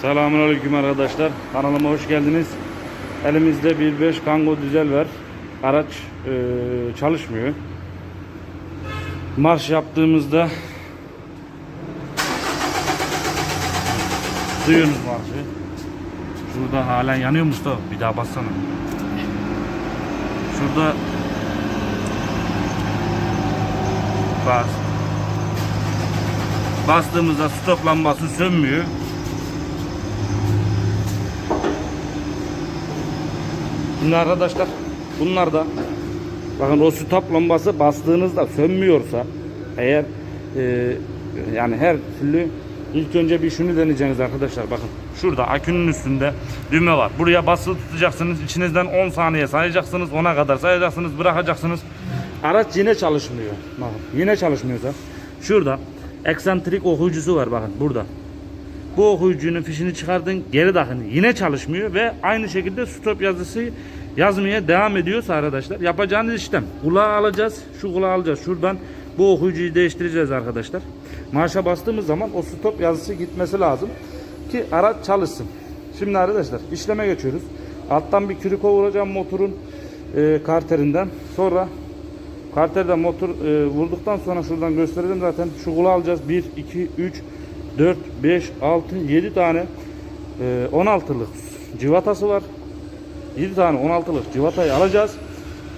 Selamünaleyküm arkadaşlar. Kanalıma hoş geldiniz. Elimizde 1.5 Kango dizel var. Araç e, çalışmıyor. Marş yaptığımızda duyuyorsunuz marşı. Şurada halen yanıyor Mustafa. Bir daha bassana. Şurada bas. Bastığımızda stop lambası sönmüyor. Şimdi arkadaşlar bunlar da bakın o stop lambası bastığınızda sönmüyorsa eğer e, yani her türlü ilk önce bir şunu deneyeceksiniz arkadaşlar bakın. Şurada akünün üstünde düğme var. Buraya basılı tutacaksınız. İçinizden 10 saniye sayacaksınız. 10'a kadar sayacaksınız. Bırakacaksınız. Araç yine çalışmıyor. Bakın yine çalışmıyorsa. Şurada eksantrik okuyucusu var. Bakın burada bu okuyucunun fişini çıkardın geri takın yine çalışmıyor ve aynı şekilde stop yazısı yazmaya devam ediyorsa arkadaşlar yapacağınız işlem. Kulağı alacağız şu kulağı alacağız şuradan bu okuyucuyu değiştireceğiz arkadaşlar. Marşa bastığımız zaman o stop yazısı gitmesi lazım ki araç çalışsın. Şimdi arkadaşlar işleme geçiyoruz. Alttan bir küriko vuracağım motorun e, karterinden. Sonra Karterden motor e, vurduktan sonra şuradan göstereceğim zaten. Şu kulağı alacağız. 1, 2, 3, 4, 5, 6, 7 tane e, 16'lık civatası var. 7 tane 16'lık civatayı alacağız.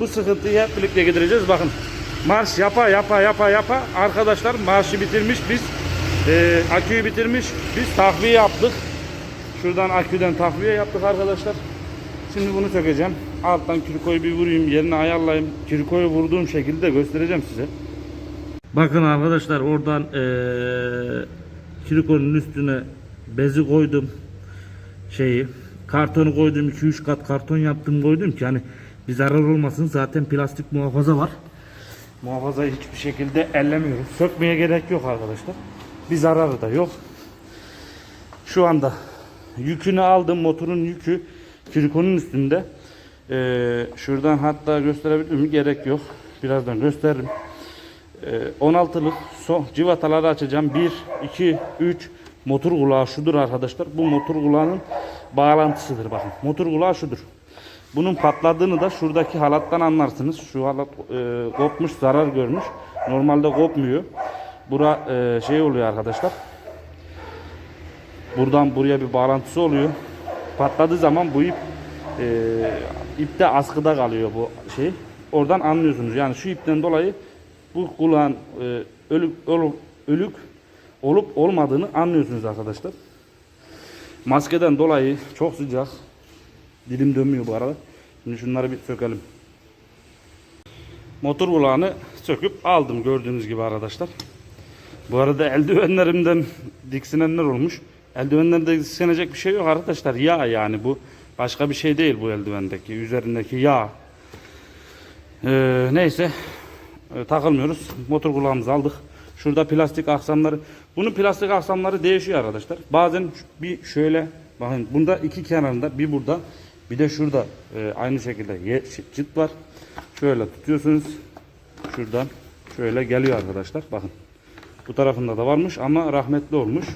Bu sıkıntıyı hep birlikte gidereceğiz. Bakın marş yapa yapa yapa yapa arkadaşlar marşı bitirmiş biz e, aküyü bitirmiş biz takviye yaptık. Şuradan aküden takviye yaptık arkadaşlar. Şimdi bunu sökeceğim. Alttan kirikoyu bir vurayım, yerine ayarlayayım. Kirikoyu vurduğum şekilde göstereceğim size. Bakın arkadaşlar oradan eee kirikonun üstüne bezi koydum. Şeyi kartonu koydum 2-3 kat karton yaptım koydum ki hani bir zarar olmasın. Zaten plastik muhafaza var. Muhafazayı hiçbir şekilde ellemiyoruz. Sökmeye gerek yok arkadaşlar. Bir zararı da yok. Şu anda yükünü aldım. Motorun yükü kirikonun üstünde. Ee, şuradan hatta gösterebilir miyim? Gerek yok. Birazdan gösteririm. Ee, 16'lık son civataları açacağım. 1, 2, 3 motor kulağı şudur arkadaşlar. Bu motor kulağının bağlantısıdır bakın. Motor kulağı şudur. Bunun patladığını da şuradaki halattan anlarsınız. Şu halat e, kopmuş, zarar görmüş. Normalde kopmuyor. Bura e, şey oluyor arkadaşlar. Buradan buraya bir bağlantısı oluyor. Patladığı zaman bu ip e, ipte askıda kalıyor bu şey. Oradan anlıyorsunuz. Yani şu ipten dolayı bu kulağın e, ölük, ölük, ölük olup olmadığını anlıyorsunuz arkadaşlar. Maskeden dolayı çok sıcak. Dilim dönmüyor bu arada. Şimdi şunları bir sökelim. Motor kulağını söküp aldım gördüğünüz gibi arkadaşlar. Bu arada eldivenlerimden diksinenler olmuş. Eldivenlerde diksinecek bir şey yok arkadaşlar. Yağ yani bu. Başka bir şey değil bu eldivendeki. Üzerindeki yağ. Ee, neyse. Ee, takılmıyoruz. Motor kulağımızı aldık. Şurada plastik aksamları. Bunun plastik aksamları değişiyor arkadaşlar. Bazen bir şöyle bakın bunda iki kenarında bir burada bir de şurada e, aynı şekilde ye- var. Şöyle tutuyorsunuz. Şuradan şöyle geliyor arkadaşlar. Bakın. Bu tarafında da varmış ama rahmetli olmuş.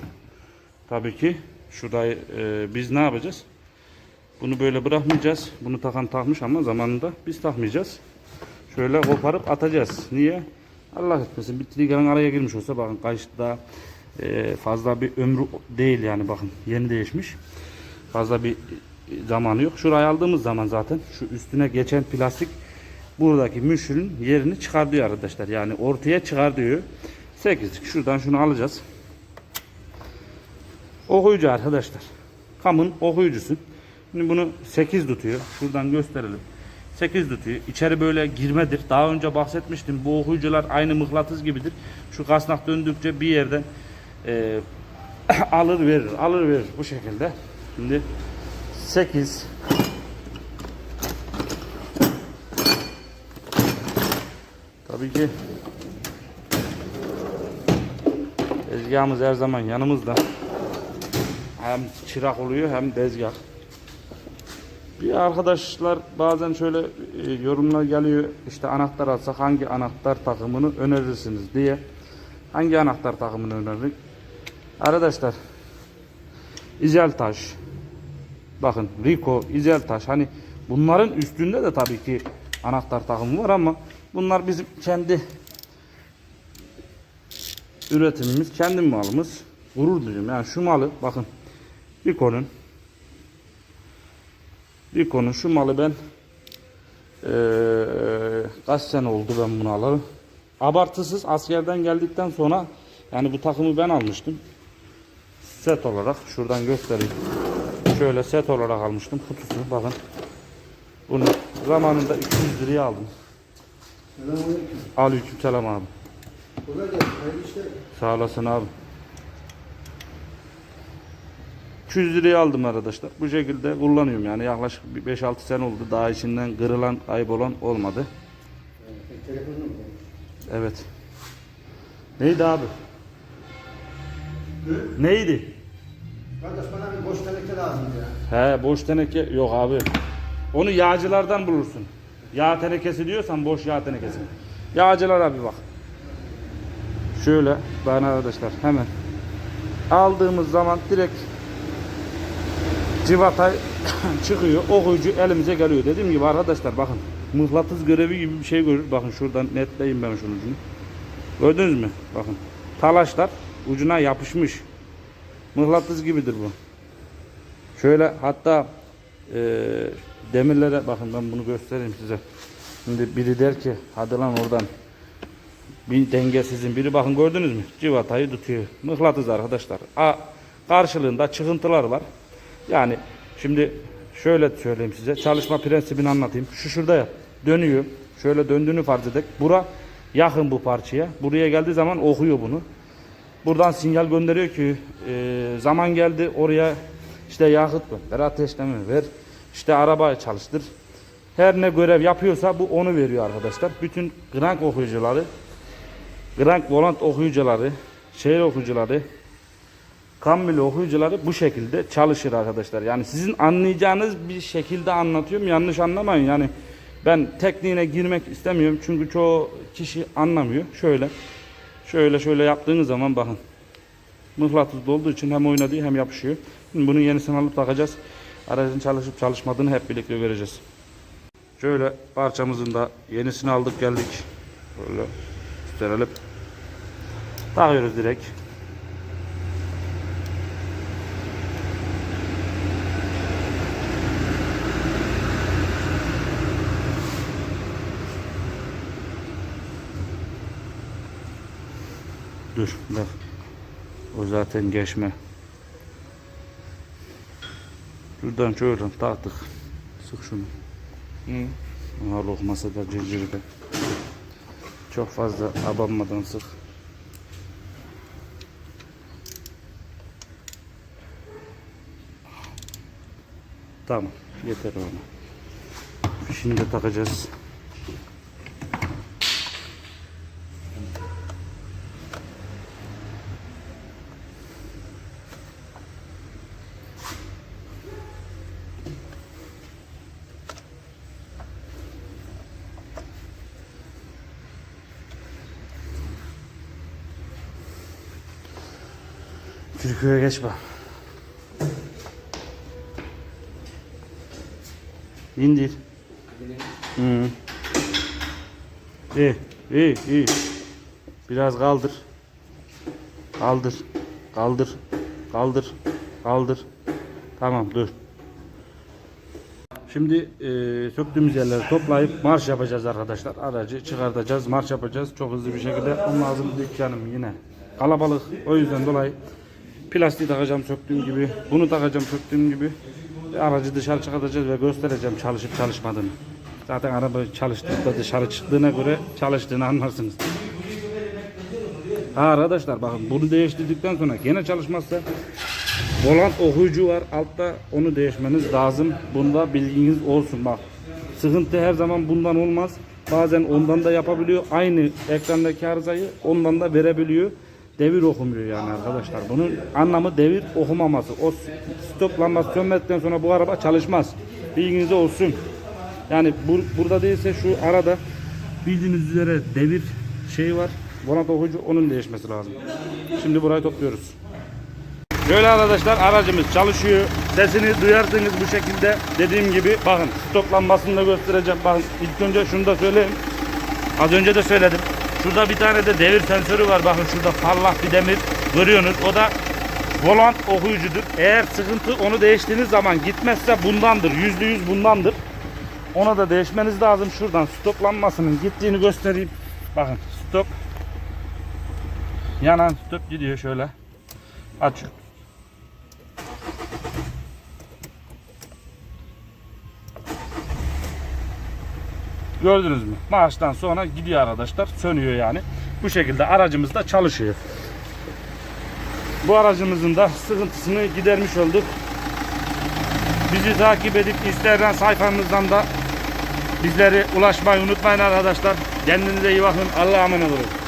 Tabii ki şurayı e, biz ne yapacağız? Bunu böyle bırakmayacağız. Bunu takan takmış ama zamanında biz takmayacağız. Şöyle koparıp atacağız. Niye? Allah etmesin. Bir trigger'ın araya girmiş olsa bakın kayışta e, fazla bir ömrü değil yani bakın yeni değişmiş. Fazla bir e, zamanı yok. Şurayı aldığımız zaman zaten şu üstüne geçen plastik buradaki müşürün yerini çıkartıyor arkadaşlar. Yani ortaya çıkartıyor. 8'lik şuradan şunu alacağız. Okuyucu arkadaşlar. Kamın okuyucusu. Şimdi bunu 8 tutuyor. Şuradan gösterelim. 8 tutuyor. İçeri böyle girmedir. Daha önce bahsetmiştim. Bu okuyucular aynı mıknatıs gibidir. Şu kasnak döndükçe bir yerden e, alır verir. Alır verir bu şekilde. Şimdi 8 Tabii ki tezgahımız her zaman yanımızda. Hem çırak oluyor hem tezgah. Bir arkadaşlar bazen şöyle e, yorumlar geliyor işte anahtar alsak hangi anahtar takımını önerirsiniz diye. Hangi anahtar takımını öneririk? Arkadaşlar İzeltaş. Bakın Rico, İzeltaş. Hani bunların üstünde de tabii ki anahtar takımı var ama bunlar bizim kendi üretimimiz, kendi malımız. Gurur duyuyorum. Yani şu malı bakın Rico'nun Rico'nun şu malı ben eee kaç sene oldu ben bunu alalı. Abartısız askerden geldikten sonra yani bu takımı ben almıştım. Set olarak şuradan göstereyim. Şöyle set olarak almıştım kutusunu bakın. Bunu zamanında 200 liraya aldım. Selamünaleyküm. Aleyküm selam abi. Kolay gelsin. Hayırlı işler. Sağ olasın abi. 200 liraya aldım arkadaşlar. Bu şekilde kullanıyorum yani yaklaşık bir 5-6 sene oldu. Daha içinden kırılan, kaybolan olmadı. Evet. Neydi abi? Neydi? Kardeş bana bir boş teneke lazım ya. He boş teneke yok abi. Onu yağcılardan bulursun. Yağ tenekesi diyorsan boş yağ tenekesi. Yağcılar abi bak. Şöyle ben arkadaşlar hemen aldığımız zaman direkt civatay çıkıyor. Okuyucu elimize geliyor. Dediğim gibi arkadaşlar bakın mıhlatıs görevi gibi bir şey görür. Bakın şuradan netleyeyim ben şunun ucunu. Gördünüz mü? Bakın. Talaşlar ucuna yapışmış. Mıhlatıs gibidir bu. Şöyle hatta e, demirlere bakın ben bunu göstereyim size. Şimdi biri der ki hadi lan oradan bir dengesizin biri bakın gördünüz mü? Civatayı tutuyor. Mıhlatıs arkadaşlar. A, karşılığında çıkıntılar var. Yani şimdi şöyle söyleyeyim size. Çalışma prensibini anlatayım. Şu şurada ya dönüyor. Şöyle döndüğünü farz edek. Bura yakın bu parçaya. Buraya geldiği zaman okuyor bunu. Buradan sinyal gönderiyor ki e, zaman geldi oraya işte yakıt ver, ateşleme ver, işte arabayı çalıştır. Her ne görev yapıyorsa bu onu veriyor arkadaşlar. Bütün krank okuyucuları, krank volant okuyucuları, şehir okuyucuları, kambil okuyucuları bu şekilde çalışır arkadaşlar. Yani sizin anlayacağınız bir şekilde anlatıyorum. Yanlış anlamayın. Yani ben tekniğine girmek istemiyorum. Çünkü çoğu kişi anlamıyor. Şöyle Şöyle şöyle yaptığınız zaman bakın. Mıhlatızlı olduğu için hem oynadığı hem yapışıyor. Şimdi bunun yenisini alıp takacağız. Aracın çalışıp çalışmadığını hep birlikte göreceğiz. Şöyle parçamızın da yenisini aldık geldik. Böyle gösterelim. Takıyoruz direkt. Dur bak. O zaten geçme. Şuradan şöyle taktık. Sık şunu. Hı. Aha lokması da da. Çok fazla abanmadan sık. Tamam. Yeter ona. Şimdi takacağız. Türkiye'ye geç bak. İndir. Hı. İyi, iyi, iyi. Biraz kaldır. Kaldır. Kaldır. Kaldır. Kaldır. Tamam dur. Şimdi e, söktüğümüz yerleri toplayıp marş yapacağız arkadaşlar. Aracı çıkartacağız, marş yapacağız çok hızlı bir şekilde. Onun lazım dükkanım yine kalabalık. O yüzden dolayı plastiği takacağım söktüğüm gibi, bunu takacağım söktüğüm gibi. Ve Aracı dışarı çıkartacağız ve göstereceğim çalışıp çalışmadığını. Zaten araba çalıştığında dışarı çıktığına göre çalıştığını anlarsınız. Ha arkadaşlar bakın bunu değiştirdikten sonra gene çalışmazsa volant okuyucu var altta onu değişmeniz lazım. Bunda bilginiz olsun bak. Sıkıntı her zaman bundan olmaz. Bazen ondan da yapabiliyor. Aynı ekrandaki arızayı ondan da verebiliyor. Devir okumuyor yani arkadaşlar. Bunun anlamı devir okumaması. O stop lambası sönmedikten sonra bu araba çalışmaz. Bilginize olsun. Yani bur- burada değilse şu arada bildiğiniz üzere devir şey var. Volant okuyucu onun değişmesi lazım. Şimdi burayı topluyoruz. Şöyle arkadaşlar aracımız çalışıyor. Sesini duyarsınız bu şekilde. Dediğim gibi bakın stop lambasını da göstereceğim. Bakın ilk önce şunu da söyleyeyim. Az önce de söyledim. Şurada bir tane de devir sensörü var. Bakın şurada parlak bir demir görüyorsunuz. O da volant okuyucudur. Eğer sıkıntı onu değiştiğiniz zaman gitmezse bundandır. Yüzde yüz bundandır. Ona da değişmeniz lazım. Şuradan stop lambasının gittiğini göstereyim. Bakın stop. Yanan stop gidiyor şöyle. Açıyor. Gördünüz mü? Maaştan sonra gidiyor arkadaşlar. Sönüyor yani. Bu şekilde aracımız da çalışıyor. Bu aracımızın da sıkıntısını gidermiş olduk. Bizi takip edip Instagram sayfamızdan da bizlere ulaşmayı unutmayın arkadaşlar. Kendinize iyi bakın. Allah'a emanet olun.